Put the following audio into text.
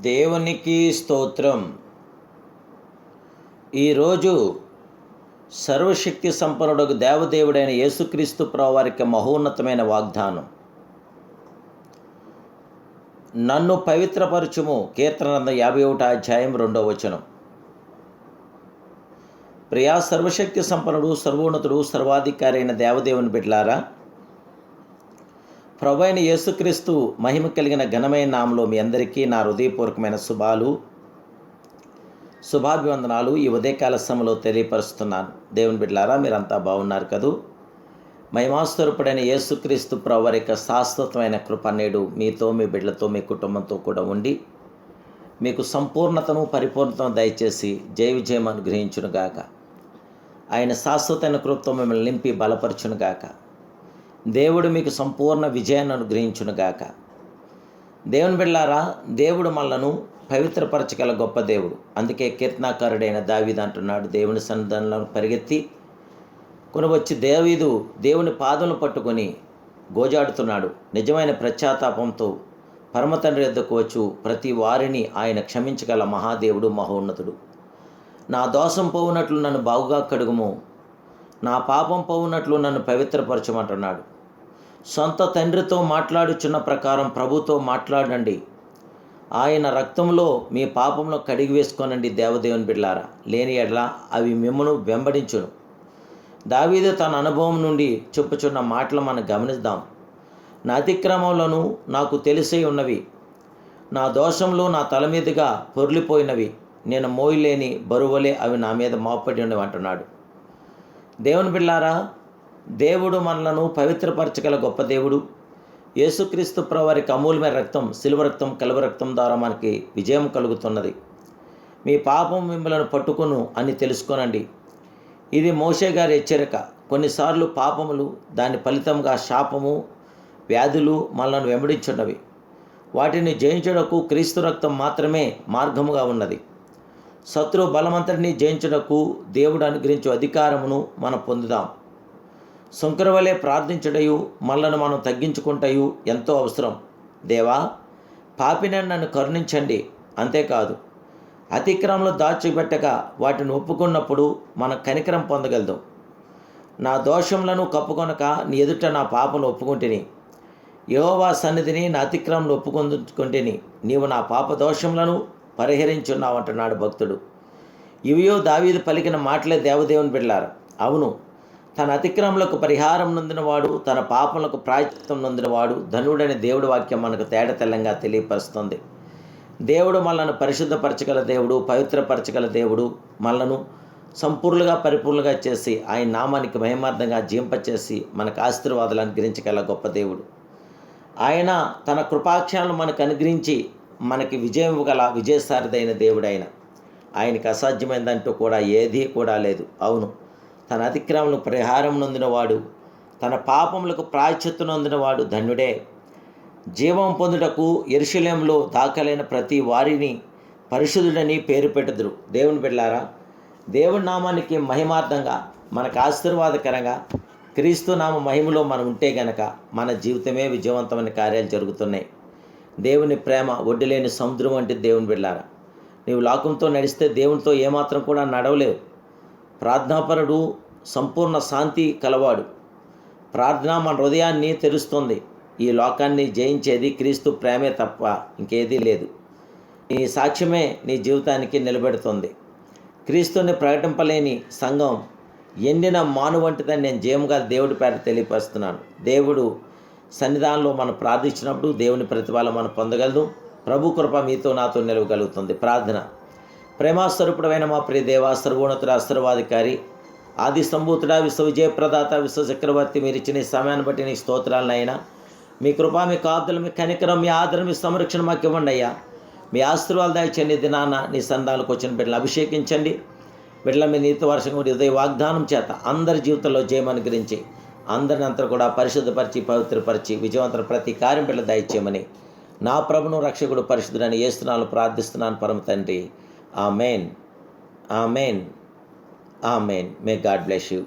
దేవునికి స్తోత్రం. ఈరోజు సర్వశక్తి సంపన్నుడు దేవదేవుడైన యేసుక్రీస్తు వారికి మహోన్నతమైన వాగ్దానం. నన్ను పవిత్రపరచుము కీర్తనంద యాభై ఒకటి అధ్యాయం రెండవ వచనం. ప్రియా సర్వశక్తి సంపన్నుడు సర్వోన్నతుడు సర్వాధికారి అయిన దేవదేవుని బిడ్లారా ప్రభు అయిన యేసుక్రీస్తు మహిమ కలిగిన ఘనమైన నామలో మీ అందరికీ నా హృదయపూర్వకమైన శుభాలు శుభాభివందనాలు ఈ ఉదయకాల సమయంలో తెలియపరుస్తున్నాను. దేవుని బిడ్డలారా మీరంతా బాగున్నారు కదూ? మహిమాస్వరూపుడైన యేసుక్రీస్తు ప్రభు యొక్క శాశ్వతమైన కృప నేడు మీతో మీ బిడ్డలతో మీ కుటుంబంతో కూడా ఉండి మీకు సంపూర్ణతను పరిపూర్ణతను దయచేసి జయ విజయం అనుగ్రహించునుగాక. ఆయన శాశ్వతమైన కృపతో మిమ్మల్ని నింపి బలపరచునుగాక. దేవుడు మీకు సంపూర్ణ విజయాన్ని అనుగ్రహించునుగాక. దేవుని బిళ్ళారా దేవుడు మనలను పవిత్రపరచగల గొప్ప దేవుడు. అందుకే కీర్తనాకారుడైన దావీదు అంటున్నాడు దేవుని సన్నిధానంలో పరిగెత్తి కొనవచ్చి దేవీదు దేవుని పాదములు పట్టుకొని గోజాడుతున్నాడు. నిజమైన ప్రత్యాతాపంతో పరమతండ్రి ఎద్దకు వచ్చు ప్రతి వారిని ఆయన క్షమించగల మహాదేవుడు మహోన్నతుడు. నా దోషం పోవునట్లు నన్ను బాగుగా కడుగుము. నా పాపం పోవునట్లు నన్ను పవిత్రపరచమంటున్నాడు. సొంత తండ్రితో మాట్లాడుచున్న ప్రకారం ప్రభుతో మాట్లాడండి. ఆయన రక్తంలో మీ పాపంలో కడిగి వేసుకోనండి దేవదేవుని బిడ్లారా. లేని ఎడ్ల అవి మిమ్మను వెంబడించును. దావీదు తన అనుభవం నుండి చెప్పుచున్న మాటలు మనం గమనిద్దాం. నా అతిక్రమంలోనూ నాకు తెలిసే ఉన్నవి. నా దోషంలో నా తల మీదుగా పొర్లిపోయినవి. నేను మోయలేని బరువులే అవి నా మీద మోపడి ఉన్నవి అంటున్నాడు. దేవుని బిళ్ళారా దేవుడు మనలను పవిత్రపరచగల గొప్ప దేవుడు. యేసుక్రీస్తు ప్రవారికి అమూల్యమైన రక్తం సిలువ రక్తం కలువ రక్తం ద్వారా మనకి విజయం కలుగుతున్నది. మీ పాపం మిమ్మలను పట్టుకును అని తెలుసుకోనండి. ఇది మోషే గారి హెచ్చరిక. కొన్నిసార్లు పాపములు దాని ఫలితంగా శాపము వ్యాధులు మనలను వెంబడించున్నవి. వాటిని జయించుటకు క్రీస్తు రక్తం మాత్రమే మార్గముగా ఉన్నది. శత్రు బలమంతటిని జయించుటకు దేవుడు అనుగ్రహించు అధికారమును మనం పొందుదాం. శంకరవలే ప్రార్థించడయు మనలను మనం తగ్గించుకుంటయు ఎంతో అవసరం. దేవా పాపినని నన్ను కరుణించండి. అంతేకాదు అతిక్రమంలో దాచిపెట్టక వాటిని ఒప్పుకున్నప్పుడు మన కనికరం పొందగలదు. నా దోషములను కప్పుకొనక నీ ఎదుట నా పాపను ఒప్పుకుంటుని. యహోవా సన్నిధిని నా అతిక్రమంలో ఒప్పుకొందుకుంటేని. నీవు నా పాప దోషములను పరిహరించున్నావంటున్నాడు భక్తుడు. ఇవియో దావీదు పలికిన మాటలే దేవదేవుని బిడ్డారు అవును తన అతిక్రమలకు పరిహారం నొందినవాడు తన పాపములకు ప్రాయచిత్తం నొందినవాడు ధనుడని దేవుడి వాక్యం మనకు తేడ తెల్లంగా తెలియపరుస్తుంది. దేవుడు మనల్ని పరిశుద్ధపరచగల దేవుడు పవిత్రపరచగల దేవుడు మనలను సంపూర్ణగా పరిపూర్ణంగా చేసి ఆయన నామానికి మహిమార్థంగా జీంపచేసి మనకు ఆశీర్వాదాలు అనుగ్రహించగల గొప్ప దేవుడు. ఆయన తన కృపాక్షాలను మనకు అనుగ్రహించి మనకి విజయం గల విజయసారిదైన దేవుడైన. ఆయనకి అసాధ్యమైనదంటూ కూడా ఏదీ కూడా లేదు. అవును. తన అతిక్రమను పరిహారం నొందినవాడు తన పాపములకు ప్రాయచిత్తు నొందినవాడు ధన్యుడే. జీవం పొందుటకు ఎరుశల్యంలో దాఖలైన ప్రతి వారిని పరిశుద్ధుడని పేరు పెట్టుదురు. దేవుని బిడ్డారా దేవుని నామానికి మహిమార్థంగా మనకు ఆశీర్వాదకరంగా క్రీస్తు నామ మహిమలో మనం ఉంటే గనక మన జీవితమే విజయవంతమైన కార్యాలు జరుగుతున్నాయి. దేవుని ప్రేమ ఒడ్డులేని సముద్రం వంటి దేవుని బిడ్డారా నీవు లోకంతో నడిస్తే దేవునితో ఏమాత్రం కూడా నడవలేవు. ప్రార్థనాపరుడు సంపూర్ణ శాంతి కలవాడు. ప్రార్థన మన హృదయాన్ని తెరుస్తుంది. ఈ లోకాన్ని జయించేది క్రీస్తు ప్రేమే తప్ప ఇంకేదీ లేదు. నీ సాక్ష్యమే నీ జీవితానికి నిలబెడుతుంది. క్రీస్తుని ప్రకటింపలేని సంఘం ఎండిన మాను వంటిదని నేను జయముగా దేవుడి పేర తెలియపరుస్తున్నాను. దేవుడు సన్నిధానంలో మనం ప్రార్థించినప్పుడు దేవుని ప్రతిఫలం మనం పొందగలదు. ప్రభు కృప మీతో నాతో నిలవగలుగుతుంది. ప్రార్థన. ప్రేమాస్వరూపుడమైన మా ప్రియ దేవ సర్వోన్నతుడ ఆశీర్వాధికారి ఆది సంభూతుడ విశ్వ విజయప్రదాత విశ్వ చక్రవర్తి మీరు ఇచ్చిన సమయాన్ని బట్టి నీ స్తోత్రాలనైనా మీ కృప మీ కాపుదలు మీ కనికరం మీ ఆదరణ మీ సంరక్షణ మాకు ఇవ్వండి అయ్యా. మీ ఆశీర్వాదాలు దాయిచండి దినాన నీ సందాలకు వచ్చిన బిడ్డలు అభిషేకించండి. బిడ్డల మీ నీతి వర్షం హృదయ వాగ్దానం చేత అందరి జీవితంలో జయమనుగ్రహించి అందరిని అంతా కూడా పరిశుద్ధపరిచి పవిత్రపరిచి విజయవంతం ప్రతి కార్యం పిల్ల దయచేయమని నా ప్రభును రక్షకుడు పరిశుద్ధుడని ఏస్తున్నాను ప్రార్థిస్తున్నాను పరమ తండ్రి. ఆ మెయిన్ ఆ మెయిన్ ఆ main may god bless you